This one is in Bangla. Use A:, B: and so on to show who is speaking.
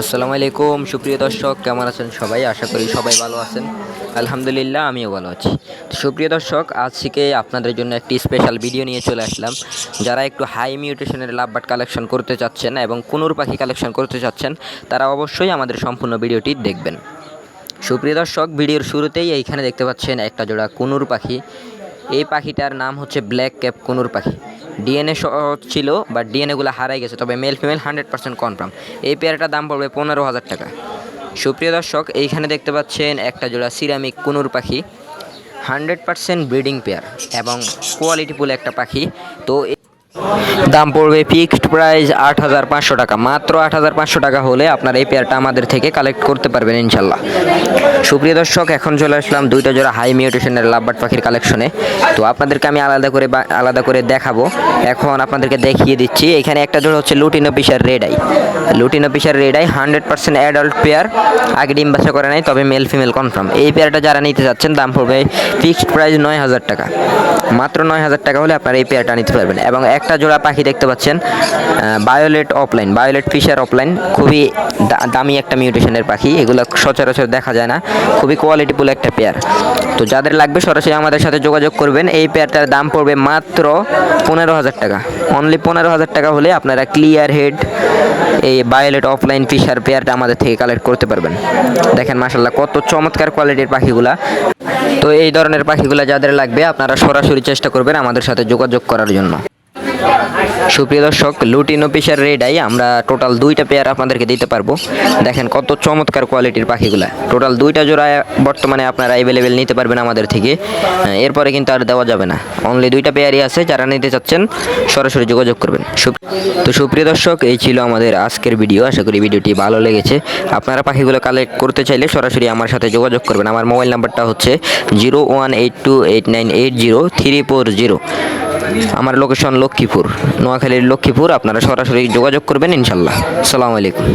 A: আসসালামু আলাইকুম, সুপ্রিয় দর্শক, কেমন আছেন সবাই? আশা করি সবাই ভালো আছেন। আলহামদুলিল্লাহ, আমিও ভালো আছি। সুপ্রিয় দর্শক, আজকে আপনাদের জন্য একটি স্পেশাল ভিডিও নিয়ে চলে আসলাম। যারা একটু হাই মিউটেশনের লাভবাট কালেকশন করতে চাচ্ছেন এবং কুনুর পাখি কালেকশন করতে চাচ্ছেন, তারা অবশ্যই আমাদের সম্পূর্ণ ভিডিওটি দেখবেন। সুপ্রিয় দর্শক ভিডিওর শুরুতেই এইখানে দেখতে পাচ্ছেন একটা জোড়া কুনুর পাখি এই পাখিটার নাম হচ্ছে ব্ল্যাক ক্যাপ কুনুর পাখি ডিএনএ ছিল বাট ডিএনএগুলো হারাই গেছে, তবে male female hundred percent confirm এই পেয়ারটার দাম পড়বে পনেরো হাজার টাকা। সুপ্রিয় দর্শক, এইখানে দেখতে পাচ্ছেন একটা জোড়া সিরামিক কুনুর পাখি হান্ড্রেড পার্সেন্ট ব্রিডিং পেয়ার এবং কোয়ালিটিফুল একটা পাখি। তো দাম পড়বে ফিক্সড প্রাইস আট হাজার পাঁচশো টাকা। মাত্র আট হাজার পাঁচশো টাকা হলে আপনার এই পেয়ারটা আমাদের থেকে কালেক্ট করতে পারবেন ইনশাল্লাহ। সুপ্রিয় দর্শক, এখন চলে আসলাম দুইটা জোড়া হাই মিউটেশনের লাভবার্ড পাখির কালেকশনে তো আপনাদেরকে আমি আলাদা করে আলাদা করে দেখাবো। এখন আপনাদেরকে দেখিয়ে দিচ্ছি, এখানে একটা জোড়া হচ্ছে lutino Fischer red eye lutino Fischer red eye hundred percent adult pair আগে ডিম বাসা করে নাই, তবে মেল ফিমেল কনফার্ম এই পেয়ারটা যারা নিতে চাচ্ছেন দাম পড়বে ফিক্সড প্রাইস নয় হাজার টাকা। মাত্র নয় হাজার টাকা হলে আপনারা এই পেয়ারটা নিতে পারবেন। এবং একটা জোড়া পাখি দেখতে পাচ্ছেন violet opaline violet Fischer opaline খুবই দামি একটা মিউটেশনের পাখি, এগুলো সচরাচর দেখা যায় না, খুবই কোয়ালিটিফুল একটা পেয়ার তো যাদের লাগবে সরাসরি আমাদের সাথে যোগাযোগ করবেন, এই পেয়ারটার দাম পড়বে মাত্র পনেরো হাজার টাকা। অনলি পনেরো হাজার টাকা হলে আপনারা ক্লিয়ার হেড এই বায়োলেট অফলাইন ফিশার পেয়ারটা আমাদের থেকে কালেক্ট করতে পারবেন। দেখেন মাসাল্লাহ কত চমৎকার কোয়ালিটির পাখিগুলা। তো এই ধরনের পাখিগুলো যাদের লাগবে, আপনারা সরাসরি চেষ্টা করবেন আমাদের সাথে যোগাযোগ করার জন্য। সুপ্রিয় দর্শক লুটিনো পিসার রেডাই আমরা টোটাল দুইটা পেয়ার আপনাদেরকে দিতে পারব। দেখেন কত চমৎকার কোয়ালিটির পাখিগুলা। টোটাল দুইটা জোড়া বর্তমানে আপনারা অ্যাভেলেবেল নিতে পারবেন আমাদের থেকে। হ্যাঁ, এরপরে কিন্তু আর দেওয়া যাবে না। অনলি দুইটা পেয়ারই আছে যারা নিতে চাচ্ছেন সরাসরি যোগাযোগ করবেন। তো সুপ্রিয় দর্শক এই ছিল আমাদের আজকের ভিডিও আশা করি ভিডিওটি ভালো লেগেছে। আপনারা পাখিগুলো কালেক্ট করতে চাইলে সরাসরি আমার সাথে যোগাযোগ করবেন। আমার মোবাইল নাম্বারটা হচ্ছে zero one eight two eight nine eight zero three four zero আমার লোকেশন লক্ষ্মীপুর। নোয়াখালীর লক্ষ্মীপুর আপনারা সরাসরি যোগাযোগ করবেন ইনশাল্লাহ সালামু আলাইকুম।